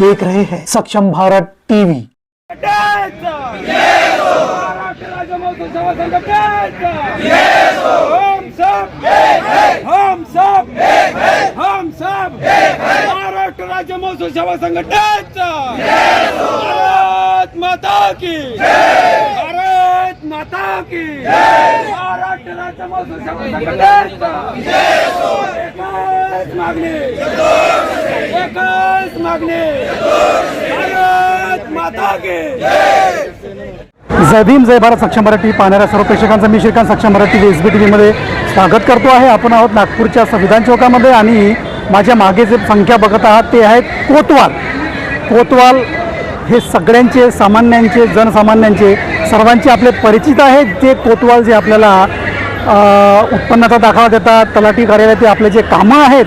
देख रहे हैं सक्षम भारत टीवी। हम सब हम सब हम सब महाराष्ट्र राज्य मजदूर सेवा भारत माता की भारत माता की महाराष्ट्र राज्य मजदूर सेवा एकच मागणी. एकच मागणी. भारत माता की जय. भीम जय भारत सक्षम मराठी पाहणाऱ्या सर्व प्रेक्षकांचं मी Shrikant Saksham Marathi S B T व्हीमध्ये स्वागत करतो आहे. आपण आहोत नागपूरच्या संविधान चौकामध्ये आणि माझ्या मागे जे संख्या बघत आहात ते आहेत कोतवाल. कोतवाल हे सगळ्यांचे सामान्यांचे जनसामान्यांचे सर्वांचे आपले परिचित आहेत. ते कोतवाल जे आपल्याला उत्पन्नाचा दाखला देतात तलाठी कार्यालयात आपले जे कामं आहेत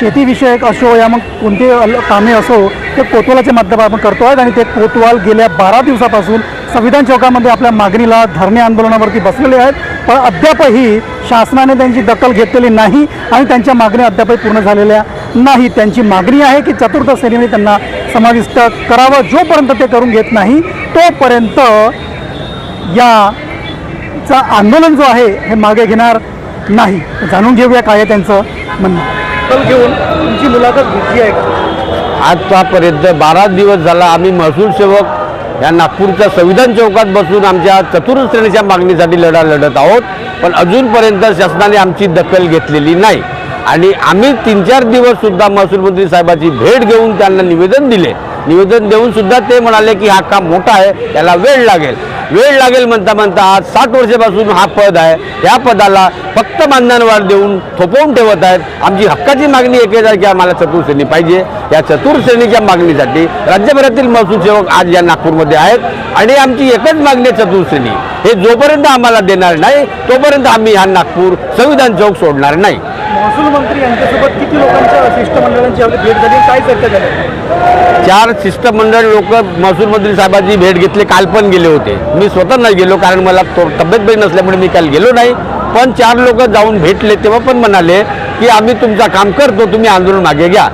शेतीविषयक असो या मग कोणते अल- कामे असो ते कोतवालाचे माध्यम आपण करतो आहेत आणि ते कोतवाल गेल्या बारा दिवसापासून संविधान चौकामध्ये आपल्या मागणीला धरणे आंदोलनावरती बसलेले आहेत. पण अद्यापही शासनाने त्यांची दखल घेतलेली नाही आणि त्यांच्या मागण्या अद्यापही पूर्ण झालेल्या नाही. त्यांची मागणी आहे की चतुर्थ श्रेणीने त्यांना समाविष्ट करावं. जोपर्यंत ते करून घेत नाही तोपर्यंत या चा आंदोलन जो आहे हे मागे घेणार नाही. जाणून घेऊया काय आहे त्यांचं म्हणणं. घेऊन तुमची मुलाखत घेतली आहे आजपर्यंत बारा दिवस झाला आम्ही महसूल सेवक या नागपूरच्या संविधान चौकात बसून आमच्या चतुर्थ श्रेणीच्या मागणीसाठी लढा लढत आहोत. पण अजूनपर्यंत शासनाने आमची दखल घेतलेली नाही. आणि आम्ही तीन चार दिवस सुद्धा महसूल मंत्री साहेबाची भेट घेऊन त्यांना निवेदन दिले. निवेदन देऊन सुद्धा ते म्हणाले की हा काम मोठा आहे त्याला वेळ लागेल. वेळ लागेल म्हणता म्हणता आज साठ वर्षापासून हा पद आहे. या पदाला फक्त मानधनवाढ देऊन थोपवून ठेवत आहेत. आमची हक्काची मागणी एकच आहे की आम्हाला चतुर्श्रेणी पाहिजे. या चतुर्श्रेणीच्या मागणीसाठी राज्यभरातील महसूल सेवक आज या नागपूरमध्ये आहेत. आणि आमची एकच मागणी आहे चतुर्श्रेणी हे जोपर्यंत आम्हाला देणार नाही तोपर्यंत आम्ही हा नागपूर संविधान चौक सोडणार नाही. महसूल मंत्री यांच्यासोबत किती लोकांच्या शिष्टमंडळांची आपली भेट झाली? काय चर्चा झाली? चार शिष्टमंडळ लोक महसूल मंत्री साहेबांची भेट घेतली काल पण गेले होते. मी स्वतः नाही गेलो कारण मला तब्येत बरी नसल्यामुळे मी काल गेलो नाही. पण चार लोक जाऊन भेटले तेव्हा पण म्हणाले की आम्ही तुमचं काम करतो तुम्ही आंदोलन मागे घ्या.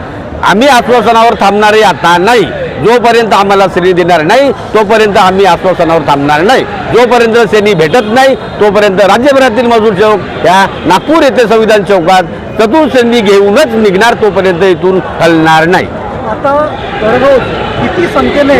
आम्ही आश्वासनावर थांबणारे आता नाही. जोपर्यंत आम्हाला श्रेणी देणार नाही तोपर्यंत आम्ही आश्वासनावर थांबणार नाही. जोपर्यंत श्रेणी भेटत नाही तोपर्यंत राज्यभरातील मजूर चौक या नागपूर येथे संविधान चौकात चतुर्श्रेणी घेऊनच निघणार तोपर्यंत इथून हलणार नाही. आता किती संख्येने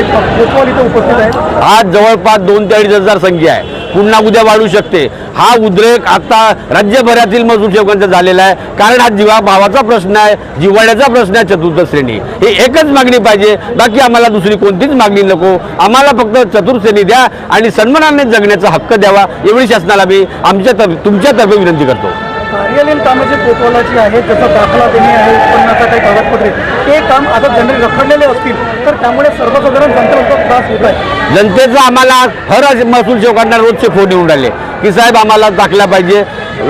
आज जवळपास दोन ते अडीच हजार संख्या आहे. पुन्हा उद्या वाढू शकते. हा उद्रेक आता राज्यभरातील मजूर सेवकांचा झालेला आहे. कारण हा जीवा भावाचा प्रश्न आहे जिव्हाळ्याचा प्रश्न आहे चतुर्थ श्रेणी. हे एकच मागणी पाहिजे. बाकी आम्हाला दुसरी कोणतीच मागणी नको. आम्हाला फक्त चतुर्श्रेणी द्या आणि सन्मानाने जगण्याचा हक्क द्यावा. एवढी शासनाला मी आमच्या तर्फे तुमच्यातर्फे विनंती करतो. कार्यालयीन कामं जे कोतवालाची आहेत जसं दाखला देणे आहे उत्पन्नाचा काही कागदपत्रे ते काम आता जनरली रखडलेले असतील. तर त्यामुळे सर्वसाधारण जनतेला त्रास होत आहे. जनतेचं आम्हाला हर असे महसूल सेवकांना रोजचे फोन येऊन राहिले. की साहेब आम्हाला दाखला पाहिजे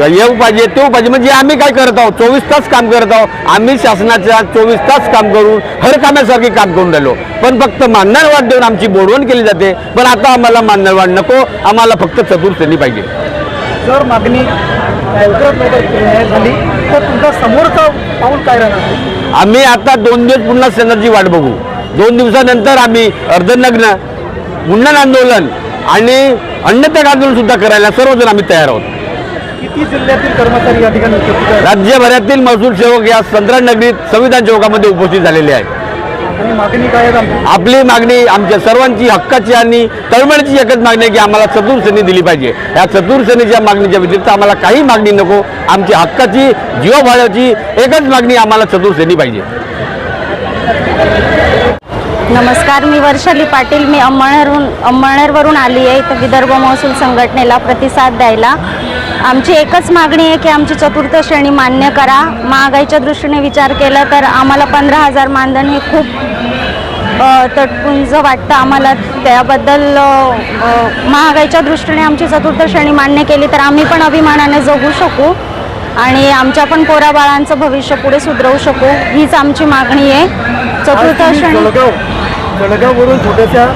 येऊ पाहिजे तेऊ पाहिजे. म्हणजे आम्ही काय करत आहोत? चोवीस तास काम करत आहोत. आम्ही शासनाच्या चोवीस तास काम करून हर कामासारखे काम करून राहिलो. पण फक्त मानधनवाढ देऊन आमची बोडवण केली जाते. पण आता आम्हाला मानधनवाढ नको. आम्हाला फक्त चतुर्श्रेणी पाहिजे. जर मागणी लवकरात लवकर झाली तर तुमचा समोरचा पाऊल काय राहणार? आम्ही आता दोन दिवस पुन्हा सेनाची वाट बघू. दोन दिवसानंतर आम्ही अर्धनग्न मुंडन आंदोलन आणि अन्नत्याग आंदोलन सुद्धा करायला सर्वजण आम्ही तयार आहोत. किती जिल्ह्यातील कर्मचारी या ठिकाणी राज्यभरातील महसूल सेवक या संत्रा नगरीत संविधान चौकामध्ये उपस्थित झालेले आहेत. आपली मागणी आमच्या सर्वांची हक्काची आणि तळमळीची एकच मागणी आहे की आम्हाला चतुर्श्रेणी दिली पाहिजे. या चतुर्श्रेणीच्या मागणीच्या व्यतिरिक्त आम्हाला काही मागणी नको. आमची हक्काची जीवाभावाची एकच मागणी आम्हाला चतुर्श्रेणी पाहिजे. नमस्कार मी वर्षाली पाटील. मी अंमळनेरहून अंमळनेरवरून आली आहे. इथं विदर्भ महसूल संघटनेला प्रतिसाद द्यायला. आमची एकच मागणी आहे की आमची चतुर्थ श्रेणी मान्य करा. महागाईच्या दृष्टीने विचार केला तर आम्हाला पंधरा हजार मानधन हे खूप तटपुंज वाटतं आम्हाला. त्याबद्दल महागाईच्या दृष्टीने आमची चतुर्थ श्रेणी मान्य केली तर आम्ही पण अभिमानाने जगू शकू आणि आमच्या पण पोराबाळांचं भविष्य पुढे सुधरवू शकू. हीच आमची मागणी आहे. चतुर्थ श्रेणी जळगाव जळगाववरून छोट्याशा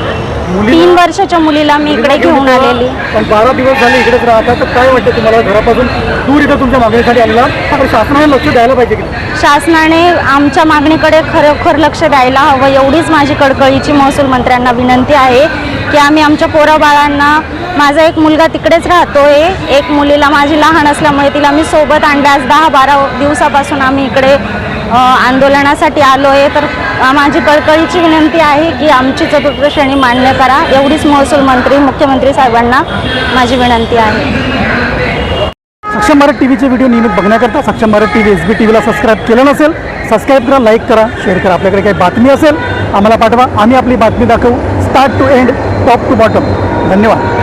तीन वर्षाच्या मुलीला मी इकडे घेऊन आलेली. पण बारा दिवस झाले इकडेच राहतात तर काय वाटतं तुम्हाला घरापासून दूर इथं तुमच्या मागणीसाठी आलेला तर शासनाने लक्ष द्यायला पाहिजे की नाही? शासनाने आमच्या मागणीकडे खरोखर लक्ष द्यायला हवं एवढीच माझी कळकळीची महसूल मंत्र्यांना विनंती आहे की आम्ही आमच्या पोराबाळांना माझा एक मुलगा तिकडेच राहतोय एक मुलीला माझी लहान असल्यामुळे तिला मी सोबत आणले. आज दहा बारा दिवसापासून आम्ही इकडे आंदोलनासाठी आलो आहे तर माझी कळकळीची विनंती आहे की आमची चतुर्थ श्रेणी मान्य करा. एवढीच महसूल मंत्री मुख्यमंत्री साहेबांना माझी विनंती आहे. सक्षम भारत टीव्हीचे व्हिडिओ नियमित बघण्याकरता Saksham Bharat T V S B T व्हीला subscribe केलं नसेल सबस्क्राईब करा लाईक करा शेअर करा. आपल्याकडे काही बातमी असेल आम्हाला पाठवा. आम्ही आपली बातमी दाखवू. Start to end top to bottom धन्यवाद.